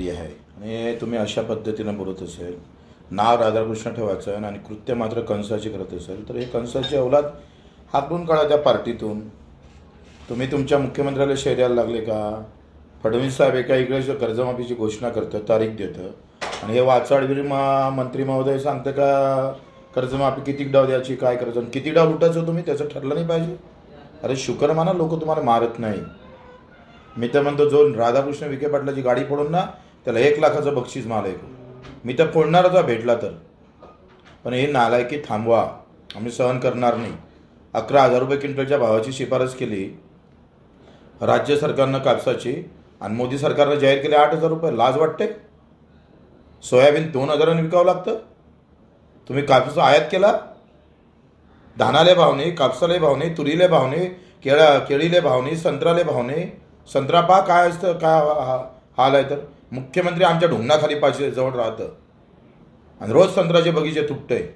मंत्री आहे. आणि तुम्ही अशा पद्धतीनं बोलत असेल नाव राधाकृष्ण ठेवायचं आणि कृत्य मात्र कंसाची करत असेल तर हे कंसाची अवलाद हाकून काढा त्या पार्टीतून. तुम्ही तुमच्या मुख्यमंत्र्याला शैर्याला लागले का? फडणवीस साहेब एका इकडे कर्जमाफीची घोषणा करतं तारीख देतं. आणि हे वाचाडगिरी मा मंत्री महोदय सांगतं का कर्जमाफी किती डाव द्यायची काय करायचं आणि किती डाव लुटायचं तुम्ही? त्याचं ठरलं नाही पाहिजे. अरे शुकर माना लोक तुम्हाला मारत नाही. मी तर म्हणतो जो राधाकृष्ण विखे पाटलाची गाडी पडून ना त्याला एक लाखाचं बक्षीस माल आहे मी तर फोडणारच भेटला तर. पण हे नालायकी थांबवा. आम्ही सहन करणार नाही. अकरा हजार रुपये क्विंटलच्या भावाची शिफारस केली. राज्य सरकारनं कापसाची आणि मोदी सरकारनं जाहीर केले आठ हजार रुपये. लाज वाटते? सोयाबीन दोन हजारांनी विकावं लागतं? तुम्ही कापूस आयात केला? धानाले भाव नाही कापसाले भाव नाही तुरीले भाव नाही केळा केळीले भाव नाही संत्राले भाव नाही. संत्रा पहा काय असतं? काय हा- हाल आहे तर? मुख्यमंत्री आमच्या ढोंगणाखाली पाशी जवळ राहतं. आणि रोज संत्र्याचे बगीचे तुटते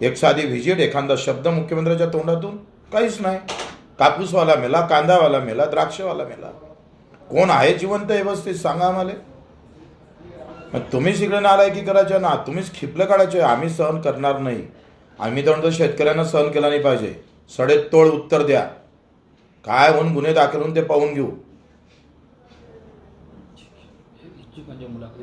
एक साधी व्हिजिट एखादा शब्द मुख्यमंत्र्याच्या तोंडातून काहीच नाही. कापूसवाला मेला कांदावाला मेला द्राक्षवाला मेला. कोण आहे जिवंत व्यवस्थित सांगा आम्हाला. मग तुम्हीच इकडे नालायकी करायच्या ना तुम्हीच खिपलं काढायचे आम्ही सहन करणार नाही. आम्ही तर म्हणतो शेतकऱ्यांना सहन केला नाही पाहिजे. सडेतोड उत्तर द्या. काय होऊन गुन्हे दाखल होऊन ते पाहून घेऊ. chicken yang.